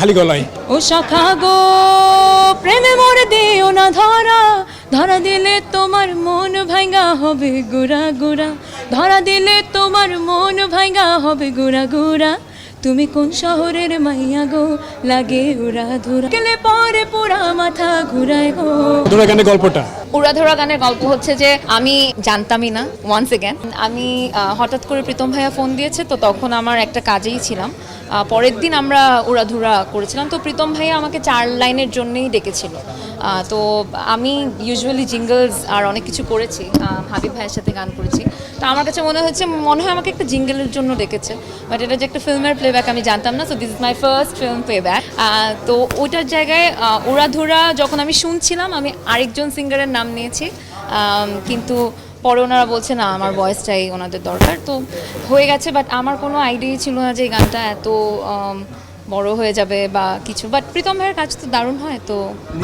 খালি গলায়। ও সখা গো প্রেমে মোর দিও না ধরা। ধরা দিলে তোমার মন ভাঙ্গা হবে গুড়া গুড়া। ধরা দিলে তোমার মন ভাঙ্গা হবে গুড়া গুড়া। তুমি কোন শহরের মাইয়া গো লাগে উড়া ধুরা গেলে পরে পুরা মাথা ঘুরায় গো। ধরে গানের গল্পটা। উড়াধরা গানের গল্প হচ্ছে যে আমি জানতামই না ওয়ান্স এগেন আমি হঠাৎ করে প্রীতম ভাইয়া ফোন দিয়েছে, তো তখন আমার একটা কাজেই ছিলাম। পরের দিন আমরা উড়াধুরা করেছিলাম, তো প্রীতম ভাইয়া আমাকে চার লাইনের জন্যেই ডেকেছিল। তো আমি ইউজুয়ালি জিঙ্গলস আর অনেক কিছু করেছি হাবিব ভাইয়ের সাথে গান করেছি। তো আমার কাছে মনে হচ্ছে মনে হয় আমাকে একটা জিঙ্গলের জন্য ডেকেছে। বাট এটা যে একটা ফিল্মের প্লেব্যাক আমি জানতাম না so this is my first film playback তো ওইটার জায়গায় উড়াধুরা যখন আমি শুনছিলাম, আমি আরেকজন সিঙ্গারের নাম নিয়েছি। কিন্তু পরে ওনারা বলছে না আমার ভয়েসটাই ওনাদের দরকার। তো হয়ে গেছে বাট আমার কোনো আইডিয়াই ছিল না যে এই গানটা এত বড় হয়ে যাবে বা কিছু। বাট প্রীতম ভাইয়ের কাজ তো দারুণ হয় তো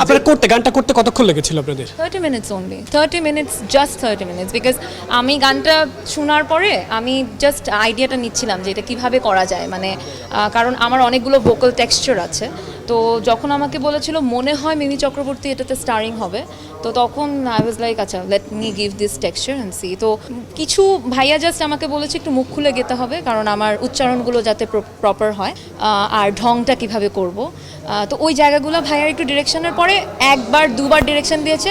আপনারা করতে গানটা করতে কতক্ষণ লেগেছিল আপনাদের? Thirty minutes only thirty minutes just thirty minutes because আমি গানটা শোনার পরে আমি জাস্ট আইডিয়াটা নিচ্ছিলাম যে এটা কীভাবে করা যায়। মানে কারণ আমার অনেকগুলো ভোকাল টেক্সচার আছে। তো যখন আমাকে বলেছিল, মনে হয় মিমি চক্রবর্তী এটাতে স্টারিং হবে, তো তখন আই ওয়াজ লাইক আচ্ছা let me give this texture and see তো কিছু ভাইয়া জাস্ট আমাকে বলেছে, একটু মুখ খুলে গেতে হবে, কারণ আমার উচ্চারণগুলো যাতে প্রপার হয় আর ঢংটা কীভাবে করব। তো ওই জায়গাগুলো ভাইয়ার একটু ডিরেকশনের পরে একবার, দুবার ডিরেকশন দিয়েছে,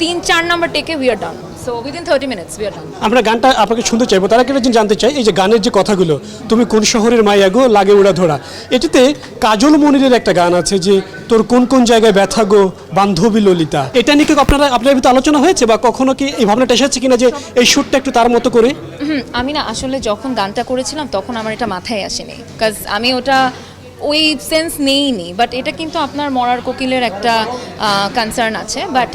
তিন, চার নাম্বার টেকে we are done so within thirty minutes we are done আমরা গানটা আপনাকে শুনতে চাইব। তার আগে একটা জিনিস জানতে চাই এই যে গানের যে কথাগুলো তুমি কোন শহরের মাইয়া গো লাগে উড়া ধরা এটিতে কাজল মনিরের একটা গান আছে যে তোর কোন কোন জায়গায় ব্যথা গো বান্ধবী ললিতা এটা নিয়ে কি আপনারা আপনার ভিতরে আলোচনা হয়েছে বা কখনো কি এই ভাবনাটা এসেছে কিনা যে এই সুরটা একটু তার মতো করে? আমি না আসলে যখন গানটা করেছিলাম তখন আমার এটা মাথায় আসেনি। কাজ আমি ওটা ওই সেন্স নেইনি বাট এটা কিন্তু আপনার মরার কোকিলের একটা কনসার্ন আছে। বাট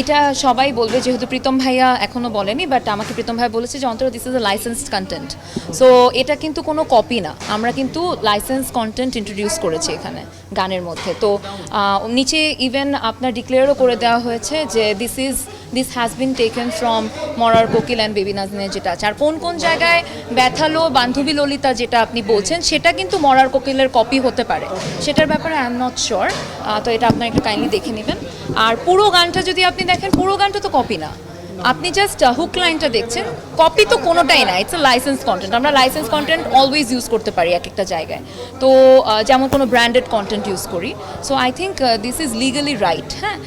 এটা সবাই বলবে, যেহেতু প্রীতম ভাইয়া এখনও বলেনি বাট আমাকে প্রীতম ভাইয়া বলেছে যে, অন্তর this is a licensed content so এটা কিন্তু কোনো কপি না। আমরা কিন্তু লাইসেন্স কন্টেন্ট ইন্ট্রোডিউস করেছি এখানে, গানের মধ্যে। তো নিচে ইভেন আপনার ডিক্লেয়ারও করে দেওয়া হয়েছে যে this is this has been taken from Morar Kokil and baby নাজনে যেটা আছে। আর কোন কোন জায়গায় ব্যথালো বান্ধবী ললিতা যেটা আপনি বলছেন, সেটা কিন্তু মরার কোকিলের কপি হতে পারে। সেটার ব্যাপারে আই এম নট শিওর তো এটা আপনার একটু কাইন্ডলি দেখে নেবেন। আর পুরো গানটা যদি আপনি দেখেন, পুরো গানটা তো কপি না। আপনি জাস্ট হুক লাইনটা দেখছেন। কপি তো কোনোটাই না ইটস লাইসেন্স কন্টেন্ট আমরা লাইসেন্স কন্টেন্ট অলওয়েজ ইউজ করতে পারি এক একটা জায়গায়। তো যেমন কোনো ব্র্যান্ডেড কন্টেন্ট ইউজ করি। So I think this is legally right হ্যাঁ?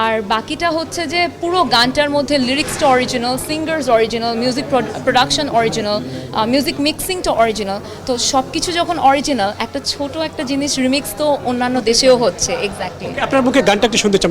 আর বাকিটা হচ্ছে যে, পুরো গানটার মধ্যে লিরিক্সটা original singers original music production original music মিক্সিংটা অরিজিনাল তো সব কিছু যখন অরিজিনাল একটা ছোট একটা জিনিস রিমিক্স তো অন্যান্য দেশেও হচ্ছে এক্স্যাক্টলি আপনার মুখে গানটা একটু শুনতে চাই